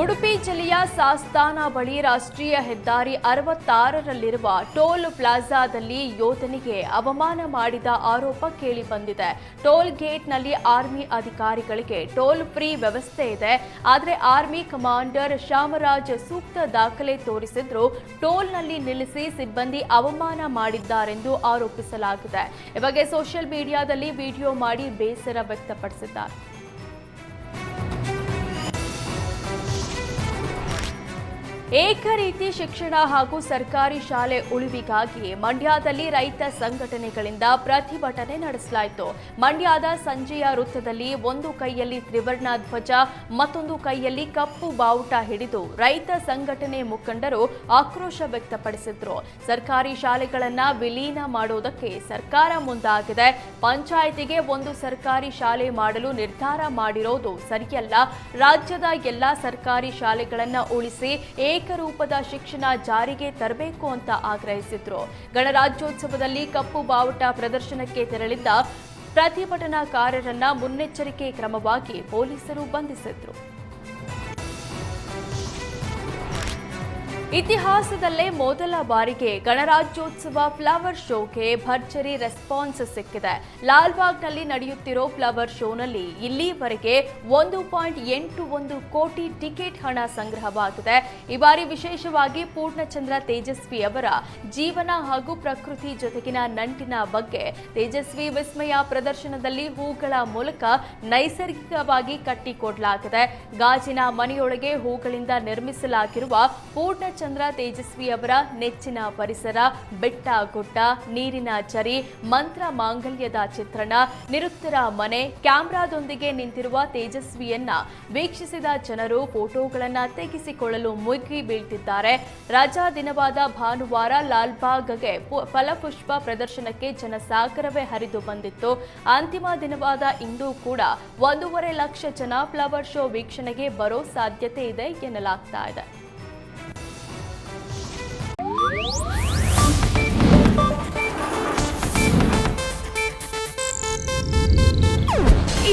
ಉಡುಪಿ ಜಿಲ್ಲೆಯ ಸಾಸ್ತಾನ ಬಳಿ ರಾಷ್ಟ್ರೀಯ ಹೆದ್ದಾರಿ ಅರವತ್ತಾರರಲ್ಲಿರುವ ಟೋಲ್ ಪ್ಲಾಜಾದಲ್ಲಿ ಯೋಧನಿಗೆ ಅವಮಾನ ಮಾಡಿದ ಆರೋಪ ಕೇಳಿಬಂದಿದೆ. ಟೋಲ್ ಗೇಟ್ನಲ್ಲಿ ಆರ್ಮಿ ಅಧಿಕಾರಿಗಳಿಗೆ ಟೋಲ್ ಫ್ರೀ ವ್ಯವಸ್ಥೆ ಇದೆ. ಆದರೆ ಆರ್ಮಿ ಕಮಾಂಡರ್ ಶಾಮರಾಜ್ ಸೂಕ್ತ ದಾಖಲೆ ತೋರಿಸಿದ್ರು ಟೋಲ್ನಲ್ಲಿ ನಿಲ್ಲಿಸಿ ಸಿಬ್ಬಂದಿ ಅವಮಾನ ಮಾಡಿದ್ದಾರೆಂದು ಆರೋಪಿಸಲಾಗಿದೆ. ಈ ಬಗ್ಗೆ ಸೋಷಿಯಲ್ ಮೀಡಿಯಾದಲ್ಲಿ ವಿಡಿಯೋ ಮಾಡಿ ಬೇಸರ ವ್ಯಕ್ತಪಡಿಸಿದ್ದಾರೆ. ಏಕರೀತಿ ಶಿಕ್ಷಣ ಹಾಗೂ ಸರ್ಕಾರಿ ಶಾಲೆ ಉಳಿವಿಗಾಗಿ ಮಂಡ್ಯದಲ್ಲಿ ರೈತ ಸಂಘಟನೆಗಳಿಂದ ಪ್ರತಿಭಟನೆ ನಡೆಸಲಾಯಿತು. ಮಂಡ್ಯದ ಸಂಜೆಯ ವೃತ್ತದಲ್ಲಿ ಒಂದು ಕೈಯಲ್ಲಿ ತ್ರಿವರ್ಣ ಧ್ವಜ, ಮತ್ತೊಂದು ಕೈಯಲ್ಲಿ ಕಪ್ಪು ಬಾವುಟ ಹಿಡಿದು ರೈತ ಸಂಘಟನೆ ಮುಖಂಡರು ಆಕ್ರೋಶ ವ್ಯಕ್ತಪಡಿಸಿದ್ರು. ಸರ್ಕಾರಿ ಶಾಲೆಗಳನ್ನ ವಿಲೀನ ಮಾಡುವುದಕ್ಕೆ ಸರ್ಕಾರ ಮುಂದಾಗಿದೆ. ಪಂಚಾಯಿತಿಗೆ ಒಂದು ಸರ್ಕಾರಿ ಶಾಲೆ ಮಾಡಲು ನಿರ್ಧಾರ ಮಾಡಿರೋದು ಸರಿಯಲ್ಲ. ರಾಜ್ಯದ ಎಲ್ಲಾ ಸರ್ಕಾರಿ ಶಾಲೆಗಳನ್ನು ಉಳಿಸಿ ಏಕರೂಪದ ಶಿಕ್ಷಣ ಜಾರಿಗೆ ತರಬೇಕು ಅಂತ ಆಗ್ರಹಿಸಿದ್ರು. ಗಣರಾಜ್ಯೋತ್ಸವದಲ್ಲಿ ಕಪ್ಪು ಬಾವುಟ ಪ್ರದರ್ಶನಕ್ಕೆ ತೆರಳಿದ್ದ ಪ್ರತಿಭಟನಾಕಾರರನ್ನ ಮುನ್ನೆಚ್ಚರಿಕೆ ಕ್ರಮವಾಗಿ ಪೊಲೀಸರು ಬಂಧಿಸಿದ್ರು. ಇತಿಹಾಸದಲ್ಲೇ ಮೊದಲ ಬಾರಿಗೆ ಗಣರಾಜ್ಯೋತ್ಸವ ಫ್ಲವರ್ ಶೋಗೆ ಭರ್ಜರಿ ರೆಸ್ಪಾನ್ಸ್ ಸಿಕ್ಕಿದೆ. ಲಾಲ್ಬಾಗ್ನಲ್ಲಿ ನಡೆಯುತ್ತಿರೋ ಫ್ಲವರ್ ಶೋನಲ್ಲಿ ಇಲ್ಲಿವರೆಗೆ ಒಂದು ಪಾಯಿಂಟ್ ಎಂಟು ಒಂದು ಕೋಟಿ ಟಿಕೆಟ್ ಹಣ ಸಂಗ್ರಹವಾಗಿದೆ. ಈ ಬಾರಿ ವಿಶೇಷವಾಗಿ ಪೂರ್ಣಚಂದ್ರ ತೇಜಸ್ವಿ ಅವರ ಜೀವನ ಹಾಗೂ ಪ್ರಕೃತಿ ಜೊತೆಗಿನ ನಂಟಿನ ಬಗ್ಗೆ ತೇಜಸ್ವಿ ವಿಸ್ಮಯ ಪ್ರದರ್ಶನದಲ್ಲಿ ಹೂಗಳ ಮೂಲಕ ನೈಸರ್ಗಿಕವಾಗಿ ಕಟ್ಟಿಕೊಡಲಾಗಿದೆ. ಗಾಜಿನ ಮನೆಯೊಳಗೆ ಹೂಗಳಿಂದ ನಿರ್ಮಿಸಲಾಗಿರುವ ಪೂರ್ಣಚಂದ್ರ ತೇಜಸ್ವಿ ಅವರ ನೆಚ್ಚಿನ ಪರಿಸರ, ಬೆಟ್ಟ ಗುಡ್ಡ, ನೀರಿನ ಚರಿ, ಮಂತ್ರ ಮಾಂಗಲ್ಯದ ಚಿತ್ರಣ ನಿರುತ್ತರ ಮನೆ, ಕ್ಯಾಮ್ರಾದೊಂದಿಗೆ ನಿಂತಿರುವ ತೇಜಸ್ವಿಯನ್ನ ವೀಕ್ಷಿಸಿದ ಜನರು ಫೋಟೋಗಳನ್ನು ತೆಗೆಸಿಕೊಳ್ಳಲು ಮುಗಿ ಬೀಳ್ತಿದ್ದಾರೆ. ರಜಾ ದಿನವಾದ ಭಾನುವಾರ ಲಾಲ್ಬಾಗ್ಗೆ ಫಲಪುಷ್ಪ ಪ್ರದರ್ಶನಕ್ಕೆ ಜನಸಾಗರವೇ ಹರಿದು ಬಂದಿತ್ತು. ಅಂತಿಮ ದಿನವಾದ ಇಂದು ಕೂಡ ಒಂದೂವರೆ ಲಕ್ಷ ಜನ ಫ್ಲವರ್ ಶೋ ವೀಕ್ಷಣೆಗೆ ಬರೋ ಸಾಧ್ಯತೆ ಇದೆ ಎನ್ನಲಾಗ್ತಾ ಇದೆ.